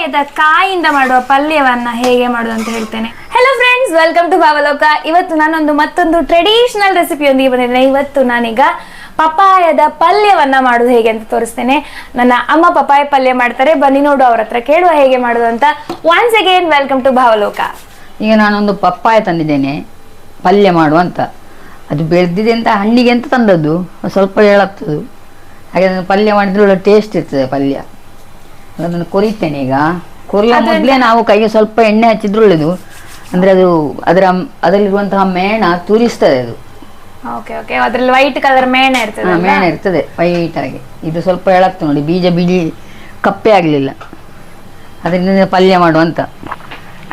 ಪಪ್ಪಾಯದ ಕಾಯಿಂದ ಮಾಡುವ ಪಲ್ಯವನ್ನ ಹೇಗೆ ಮಾಡುದು ಅಂತ ಹೇಳ್ತೇನೆ. Hello friends welcome to Bhavaloka ಇವತ್ತು ನಾನೊಂದು ಮತ್ತೊಂದು ಟ್ರೆಡಿಷನಲ್ ರೆಸಿಪಿಯೊಂದಿಗೆ ಬಂದಿದ್ದೇನೆ. ಇವತ್ತು ನಾನೀಗ ಪಪ್ಪಾಯದ ಪಲ್ಯವನ್ನ ಮಾಡುದು ಹೇಗೆ ಅಂತ ತೋರಿಸ್ತೇನೆ. ನನ್ನ ಅಮ್ಮ ಪಪ್ಪಾಯ ಪಲ್ಯ ಮಾಡ್ತಾರೆ. ಬನ್ನಿ ನೋಡು ಅವ್ರ ಹತ್ರ ಕೇಳುವ ಹೇಗೆ ಮಾಡುದು ಅಂತ. Once again welcome to Bhavaloka ಈಗ ನಾನೊಂದು ಪಪ್ಪಾಯ ತಂದಿದ್ದೇನೆ. ಪಲ್ಯ ಮಾಡುವಂತ ಅದು ಬೆಳೆದಿದೆ ಅಂತ, ಹಣ್ಣಿಗೆ ಅಂತ ತಂದದ್ದು. ಸ್ವಲ್ಪ ಹೇಳತ್ತದು. ಹಾಗೆ ಪಲ್ಯ ಮಾಡಿದ್ರೆ ಒಳ್ಳೆ ಟೇಸ್ಟ್ ಇರ್ತದೆ ಪಲ್ಯ. ಅದನ್ನು ಕೊರಿತೇನೆ ಈಗ. ಕೊರಿಯುವ ಮೊದಲೇ ನಾವು ಕೈಗೆ ಸ್ವಲ್ಪ ಎಣ್ಣೆ ಹಚ್ಚಿದ್ರು ಒಳ್ಳೇದು. ಅಂದ್ರೆ ಅದು ಅದರ ಅದರಲ್ಲಿರುವಂತಹ ಮೇಣ ತುರಿಸ್ತದೆ ಅದು. ಓಕೆ ಓಕೆ ಅದರಲ್ಲಿ ವೈಟ್ ಕಲರ್ ಮೇಣ ಇರ್ತದೆ ಮೇಣ ಇರ್ತದೆ ವೈಟ್ ಆಗಿ. ಇದು ಸ್ವಲ್ಪ ಹೇಳಾಗ್ತದೆ ನೋಡಿ ಬೀಜ ಬಿಳಿ ಕಪ್ಪೆ ಆಗಲಿಲ್ಲ. ಅದರಿಂದ ಪಲ್ಯ ಮಾಡುವಂತ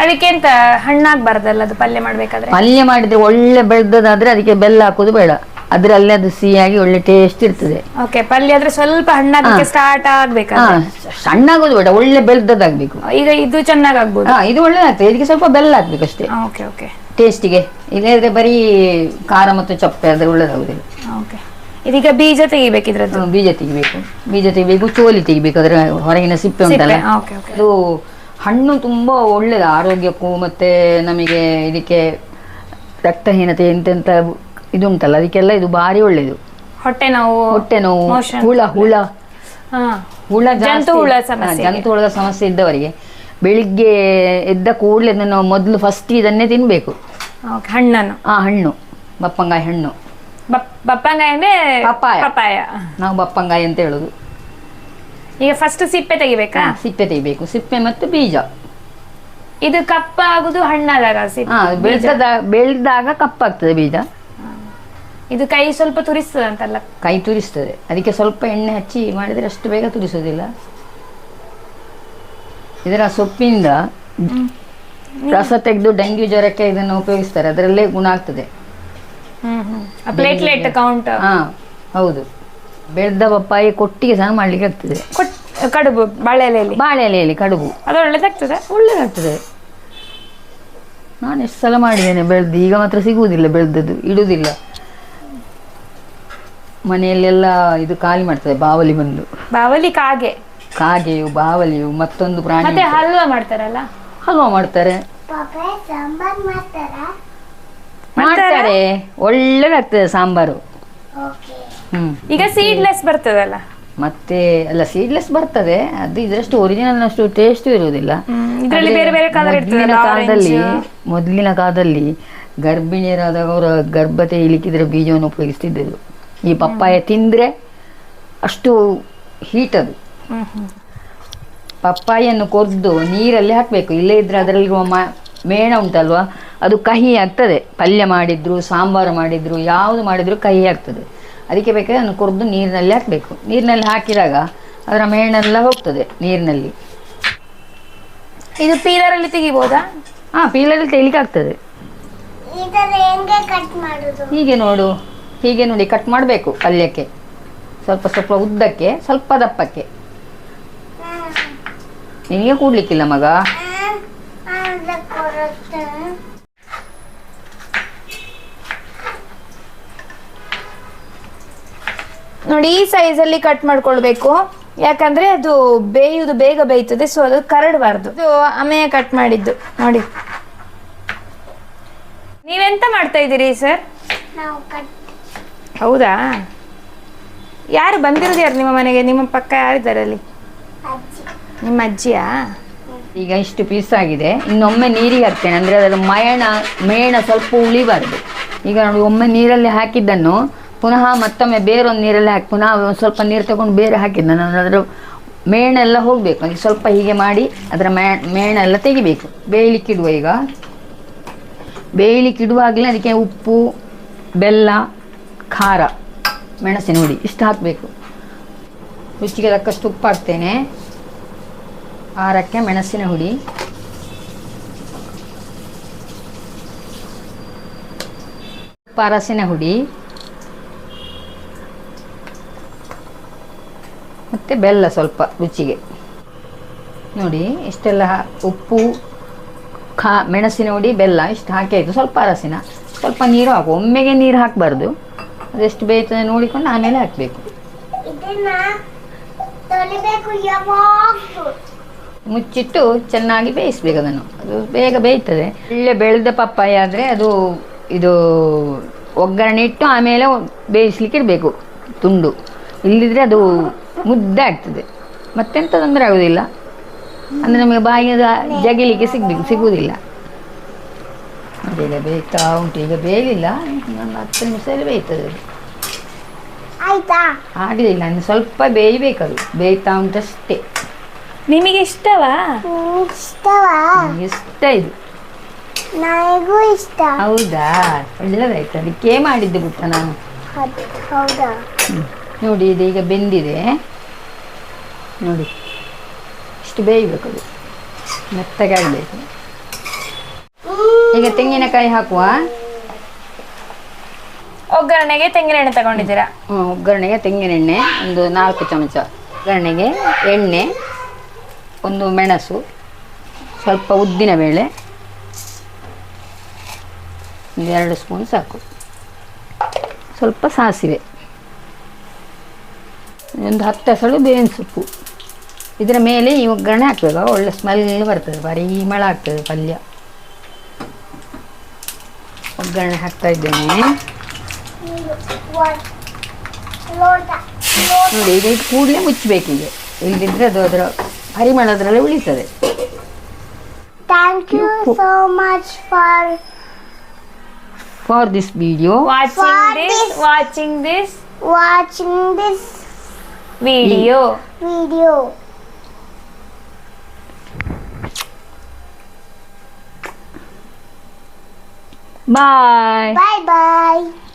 ಅದಕ್ಕೆಂತ ಹಣ್ಣಾಗಬಾರ್ದಲ್ಲ ಅದು ಪಲ್ಯ ಮಾಡಬೇಕಾದ್ರೆ? ಪಲ್ಯ ಮಾಡಿದ್ರೆ ಒಳ್ಳೆ ಬೆಳೆದದಾದ್ರೆ ಅದಕ್ಕೆ ಬೆಲ್ಲ ಹಾಕೋದು ಬೇಡ. ಅದ್ರಲ್ಲೇ ಅದು ಸಿಹಿಯಾಗಿ ಒಳ್ಳೆ ಟೇಸ್ಟ್ ಇರ್ತದೆ. ಓಕೆ ಪಲ್ಯ ಆದ್ರೆ ಸ್ವಲ್ಪ ಹಣ್ಣಾಗಕ್ಕೆ ಸ್ಟಾರ್ಟ್ ಹಾ ಆಗ್ಬೇಕಾದ್ರೆ ಸಣ್ಣಾಗೋದು ಬೇಡ ಒಳ್ಳೆ ಬೆಳೆದದ್ದಾಗಬೇಕು ಈಗ ಇದು ಚೆನ್ನಾಗಿ ಆಗ್ಬೋದು ಇದು ಒಳ್ಳೆದಾಗ್ತದೆ ಇದಕ್ಕೆ ಸ್ವಲ್ಪ ಬೆಲ್ಲ ಹಾಕ್ಬೇಕು ಅಷ್ಟೇ. ಓಕೆ ಓಕೆ ಟೇಸ್ಟಿಗೆ ಇಲ್ಲದ್ರೆ ಬರೀ ಖಾರ ಮತ್ತು ಚಪ್ಪೆ ಆದ್ರೆ ಒಳ್ಳೇದಾಗುದಿಲ್ಲ. ಓಕೆ ಇದೀಗ ಬೀಜ ತೆಗಿಬೇಕಿದ್ರದ್ದು ಹ್ಮ್, ಬೀಜ ತೆಗಿಬೇಕು. ಬೀಜ ತೆಗಿಬೇಕು ಚೋಲಿ ತೆಗಿಬೇಕು ಅದರ ಹೊರಗಿನ ಸಿಪ್ಪೆ ಉಂಟಲ್ಲ? ಅದು ಹಣ್ಣು ತುಂಬಾ ಒಳ್ಳೇದು ಆರೋಗ್ಯಕ್ಕೂ ಮತ್ತೆ ನಮಗೆ ಇದಕ್ಕೆ ರಕ್ತಹೀನತೆ ಎಂತೆಂತ ಇದು ಉಂಟಲ್ಲ ಅದಕ್ಕೆಲ್ಲ ಇದು ಭಾರಿ ಒಳ್ಳೇದು. ಹೊಟ್ಟೆ ನೋವು ಹೊಟ್ಟೆ ನೋವು ಹುಳ ಹುಳ. ಹುಳ ಜಂತು ಹುಳ ಸಮಸ್ಯೆ ಜಂತು ಹುಳದ ಸಮಸ್ಯೆ ಇದ್ದವರಿಗೆ ಬೆಳಿಗ್ಗೆ ಎದ್ದ ಕೂಡಲೇ ನಾವು ಮೊದಲು ಫಸ್ಟ್ ಇದನ್ನೇ ತಿನ್ಬೇಕು. ಹಣ್ಣನ್ನು. ಆ ಹಣ್ಣು ಬಪ್ಪಂಗಾಯಿ ಹಣ್ಣು. ಬಪ್- ಬಪ್ಪಂಗಾಯಿ ಅಂದ್ರೆ ಪಪ್ಪಾಯ. ಪಪ್ಪಾಯ. ನಾವು ಬಪ್ಪಂಗಾಯಿ ಅಂತ ಹೇಳುದು. ಈಗ ಫಸ್ಟ್ ಸಿಪ್ಪೆ ತೆಗಿಬೇಕಾ? ಸಿಪ್ಪೆ ತೆಗಿಬೇಕು. ಸಿಪ್ಪೆ ಮತ್ತು ಬೀಜ. ಇದು ಕಪ್ಪಾಗುದು ಹಣ್ಣಾದಾಗ ಬೆಳೆದಾಗ ಕಪ್ಪಾಗ್ತದೆ ಬೀಜ. ಇದು ಕೈ ಸ್ವಲ್ಪ ತುರಿಸ್ತದಂತಲ್ಲ. ಕೈ ತುರಿಸ್ತದೆ. ಅದಕ್ಕೆ ಸ್ವಲ್ಪ ಎಣ್ಣೆ ಹಚ್ಚಿ ಮಾಡಿದ್ರೆ ಅಷ್ಟು ಬೇಗ ತುರಿಸೋದಿಲ್ಲ ಇದರ ಸೊಪ್ಪಿಂದ ರಸ ತೆಗೆದು ಡೆಂಗ್ಯೂ ಜ್ವರಕ್ಕೆ ಇದನ್ನು ಉಪಯೋಗಿಸ್ತಾರೆ. ಅದರಲ್ಲೇ ಗುಣ ಆಗ್ತದೆ. ಪ್ಲೇಟ್ಲೆಟ್ ಕೌಂಟ್ ಹಾ ಹೌದು. ಬೆಳೆದ ಪಪ್ಪಾಯಿ ಕೊಟ್ಟಿಗೆ ಸಹ ಮಾಡ್ಲಿಕ್ಕೆ ಆಗ್ತದೆ. ಕಡುಬು ಬಾಳೆ ಎಲೆಯಲ್ಲಿ. ಬಾಳೆ ಎಲೆಯಲ್ಲಿ ಕಡುಬು. ಅದು ಒಳ್ಳೇದಾಗ್ತದೆ? ಒಳ್ಳೇದಾಗ್ತದೆ. ನಾನು ಎಷ್ಟು ಸಲ ಮಾಡಿದ್ದೇನೆ ಬೆಳೆದು. ಈಗ ಮಾತ್ರ ಸಿಗುವುದಿಲ್ಲ ಬೆಳೆದದ್ದು ಇಡುವುದಿಲ್ಲ. ಮನೆಯಲ್ಲೆಲ್ಲ ಇದು ಖಾಲಿ ಮಾಡ್ತದೆ ಬಾವಲಿ ಬಂದು ಬಾವಲಿ ಕಾಗೆ. ಕಾಗೆಯು ಬಾವಲಿಯು ಮತ್ತೊಂದು ಪ್ರಾಣಿ ಮತ್ತೆ ಹಲ್ವಾ ಮಾಡ್ತಾರಲ್ಲ? ಹಲ್ವಾ ಮಾಡ್ತಾರೆ. ಮಾಡ್ತಾರೆ? ಒಳ್ಳೇದಾಗ್ತದೆ ಸಾಂಬಾರು. ಹ್ಮ್. ಈಗ ಸೀಡ್ಲೆಸ್ ಬರ್ತದಲ್ಲ? ಮತ್ತೆ ಅಲ್ಲ ಸೀಡ್ಲೆಸ್ ಬರ್ತದೆ. ಅದು ಇದರಷ್ಟು ಒರಿಜಿನಲ್ ಅಷ್ಟು ಟೇಸ್ಟ್ ಇರುವುದಿಲ್ಲ. ಇದ್ರಲ್ಲಿ ಬೇರೆ ಬೇರೆ ಮೊದಲಿನ ಕಾಲದಲ್ಲಿ ಮೊದಲಿನ ಕಾಲದಲ್ಲಿ ಗರ್ಭಿಣಿಯರಾದಾಗ ಅವರ ಗರ್ಭತೆ ಇಳಿಕಿದ್ರೆ ಬೀಜವನ್ನು ಉಪಯೋಗಿಸ್ತಿದ್ದರು. ಈ ಪಪ್ಪಾಯ ತಿಂದ್ರೆ ಅಷ್ಟು ಹೀಟ್ ಅದು. ಹ್ಮ್ ಹ್ಮ್. ಪಪ್ಪಾಯನ್ನು ಕೊರ್ದು ನೀರಲ್ಲಿ ಹಾಕಬೇಕು. ಇಲ್ಲೇ ಇದ್ರೆ ಅದರಲ್ಲಿರುವ ಮ- ಮೇಣ ಉಂಟಲ್ವಾ? ಅದು ಕಹಿ ಆಗ್ತದೆ. ಪಲ್ಯ ಮಾಡಿದ್ರು ಸಾಂಬಾರು ಮಾಡಿದ್ರು ಯಾವುದು ಮಾಡಿದ್ರು ಕಹಿ ಆಗ್ತದೆ. ಅದಕ್ಕೆ ಬೇಕಾದ್ರೆ ಅದನ್ನು ಕೊರ್ದು ನೀರಿನಲ್ಲಿ ಹಾಕಬೇಕು. ನೀರಿನಲ್ಲಿ ಹಾಕಿದಾಗ ಅದರ ಮೇಣೆಲ್ಲ ಹೋಗ್ತದೆ ನೀರಿನಲ್ಲಿ. ಇದು ಪೀಲರಲ್ಲಿ ತೆಗಿಬೋದಾ? ಹಾ ಪೀಲರಲ್ಲಿ ತೆಗಿಲಿಕ್ಕೆ ಆಗ್ತದೆ. ಇದರ ಹೆಂಗೆ ಕಟ್ ಮಾಡುದು? ಹೀಗೆ ನೋಡು. ಹೀಗೆ ನೋಡಿ ಕಟ್ ಮಾಡಬೇಕು ಪಲ್ಯಕ್ಕೆ. ಸ್ವಲ್ಪ ಸ್ವಲ್ಪ ಉದ್ದಕ್ಕೆ ಸ್ವಲ್ಪ ದಪ್ಪಕ್ಕೆ. ನಿನಗೆ ಕೂಡ್ಲಿಕ್ಕಿಲ್ಲ ಮಗ? ನೋಡಿ ಈ ಸೈಜ್ ಅಲ್ಲಿ ಕಟ್ ಮಾಡ್ಕೊಳ್ಬೇಕು. ಯಾಕಂದ್ರೆ ಅದು ಬೇಯುವುದು ಬೇಗ ಬೇಯ್ತದೆ ಸೊ ಅದು ಕರಡಬಾರ್ದು. ಇದು ಅಮೆಯ ಕಟ್ ಮಾಡಿದ್ದು. ನೋಡಿ. ನೀವೆಂತ ಮಾಡ್ತಾ ಇದ್ದೀರಿ ಸರ್ ನಾವು ಕಟ್ ಹೌದಾ? ಯಾರು ಬಂದಿರೋದು ಯಾರು ನಿಮ್ಮ ಮನೆಗೆ? ನಿಮ್ಮ ಪಕ್ಕ ಯಾರಿದ್ದಾರೆ ಅಲ್ಲಿ? ನಿಮ್ಮ ಅಜ್ಜಿಯಾ? ಈಗ ಇಷ್ಟು ಪೀಸ್ ಆಗಿದೆ. ಇನ್ನೊಮ್ಮೆ ನೀರಿಗೆ ಹಾಕ್ತೇನೆ ಅಂದರೆ ಅದರ ಮಯಣ, ಮೇಣ ಸ್ವಲ್ಪ ಉಳಿಬಾರ್ದು. ಈಗ ನೋಡಿ, ಒಮ್ಮೆ ನೀರಲ್ಲಿ ಹಾಕಿದ್ದನ್ನು ಪುನಃ ಮತ್ತೊಮ್ಮೆ ಬೇರೊಂದು ನೀರಲ್ಲಿ ಹಾಕಿ, ಪುನಃ ಸ್ವಲ್ಪ ನೀರು ತಗೊಂಡು ಬೇರೆ ಹಾಕಿದ್ದೆ. ನಾನು ಅದರ ಮೇಣ ಎಲ್ಲ ಹೋಗಬೇಕು. ಅದಕ್ಕೆ ಸ್ವಲ್ಪ ಹೀಗೆ ಮಾಡಿ ಅದರ ಮೇ, ಮೇಣ ಎಲ್ಲ ತೆಗಿಬೇಕು. ಬೇಯಲಿಕ್ಕಿಡುವ ಈಗ. ಬೇಯಲಿಕ್ಕಿಡುವಾಗಲೇ ಅದಕ್ಕೆ ಉಪ್ಪು, ಬೆಲ್ಲ ಖಾರ ಮೆಣಸಿನ ಹುಡಿ, ಇಷ್ಟು ಹಾಕಬೇಕು. ರುಚಿಗೆ ತಕ್ಕಷ್ಟು ಉಪ್ಪು ಹಾಕ್ತೇನೆ. ಆರಕ್ಕೆ ಮೆಣಸಿನ ಹುಡಿ. ಅರಸಿನ ಹುಡಿ. ಮತ್ತು ಬೆಲ್ಲ ಸ್ವಲ್ಪ ರುಚಿಗೆ. ನೋಡಿ, ಇಷ್ಟೆಲ್ಲ ಉಪ್ಪು, ಖಾ, ಮೆಣಸಿನ ಹುಡಿ, ಬೆಲ್ಲ ಇಷ್ಟು ಹಾಕಿ ಆಯಿತು. ಸ್ವಲ್ಪ ಅರಸಿನ ಸ್ವಲ್ಪ ನೀರು ಹಾಕು. ಒಮ್ಮೆಗೆ ನೀರು ಹಾಕಬಾರ್ದು. ಅದೆಷ್ಟು ಬೇಯ್ತದೆ ನೋಡಿಕೊಂಡು ಆಮೇಲೆ ಹಾಕಬೇಕು. ಮುಚ್ಚಿಟ್ಟು ಚೆನ್ನಾಗಿ ಬೇಯಿಸ್ಬೇಕು ಅದನ್ನು. ಅದು ಬೇಗ ಬೇಯ್ತದೆ. ಒಳ್ಳೆ ಬೆಳೆದ ಪಪ್ಪಾಯ ಆದರೆ ಅದು ಇದು ಒಗ್ಗರಣೆ ಇಟ್ಟು ಆಮೇಲೆ ಬೇಯಿಸ್ಲಿಕ್ಕೆ ಇರಬೇಕು ತುಂಡು. ಇಲ್ಲದಿದ್ರೆ ಅದು ಮುದ್ದೆ ಆಗ್ತದೆ. ಮತ್ತೆಂತ ತೊಂದರೆ ಆಗೋದಿಲ್ಲ. ಅಂದರೆ ನಮಗೆ ಬಾಯಿಗೆ ಜಗಿಲಿಕ್ಕೆ ಸಿಗ್ಬೇಕು ಸಿಗುವುದಿಲ್ಲ ಅದೀಗ ಬೇಯ್ತಾ ಉಂಟು ಈಗ ಬೇಯಲಿಲ್ಲ ನನ್ನ ಹತ್ತು ನಿಮಿಷದಲ್ಲಿ ಬೇಯ್ತದೆ ಅದು ಆಯ್ತಾ ಆಗಲಿಲ್ಲ ಇನ್ನು ಸ್ವಲ್ಪ ಬೇಯಬೇಕದು ಬೇಯ್ತಾ ಉಂಟಷ್ಟೇ ನಿಮಗೆ ಇಷ್ಟವಾ ನಿಮ್ಗ್ ಇಷ್ಟವಾ ನನಗೆ ಇಷ್ಟ ಇದು ನನಗೂ ಇಷ್ಟ ಹೌದಾ ಒಳ್ಳೆದಾಯ್ತು ಅದಕ್ಕೆ ಮಾಡಿದ್ದು ಪುಟ್ಟ ನಾನು ಹೌದ್- ಹೌದಾ ನೋಡಿ ಇದು ಈಗ ಬೆಂದಿದೆ ನೋಡಿ ಇಷ್ಟು ಬೇಯಬೇಕು ಅದು ಮೆತ್ತಗೆ ಆಗಬೇಕು ಈಗ ತೆಂಗಿನಕಾಯಿ ಹಾಕುವ? ಒಗ್ಗರಣೆಗೆ ತೆಂಗಿನ ಎಣ್ಣೆ ತಗೊಂಡಿದ್ದೀರಾ? ಹ್ಮ್, ಒಗ್ಗರಣೆಗೆ ತೆಂಗಿನೆಣ್ಣೆ ಒಂದು ನಾಲ್ಕು ಚಮಚ. ಒಗ್ಗರಣೆಗೆ ಎಣ್ಣೆ ಒಂದು ಮೆಣಸು ಸ್ವಲ್ಪ ಉದ್ದಿನ ಬೇಳೆ ಒಂದು ಎರಡು ಸ್ಪೂನ್ ಸಾಕು. ಸ್ವಲ್ಪ ಸಾಸಿವೆ. ಒಂದು ಹತ್ತು ಹಸಳು ಬೇವಿನ ಸೊಪ್ಪು. ಇದರ ಮೇಲೆ ಈ ಒಗ್ಗರಣೆ ಹಾಕಬೇಕು. ಒಳ್ಳೆ ಸ್ಮೆಲ್ ಬರ್ತದೆ. ಪರಿಮಳ ಆಗ್ತದೆ ಪಲ್ಯ. ಒಗ್ಗರಣೆ ಹಾಕ್ತಾ ಇದ್ದೇನೆ. ನೋಡಿ ಈಗ ಇದು ಕೂಡಲೇ ಮುಚ್ಚಬೇಕು ಈಗ. ಇಲ್ಲದಿದ್ರೆ ಅದು ಅದರ ಪರಿಮಳ ಅದರಲ್ಲಿ ಉಳಿತದೆ thank you so much for for this video watching this watching this watching this video video Bye. Bye bye.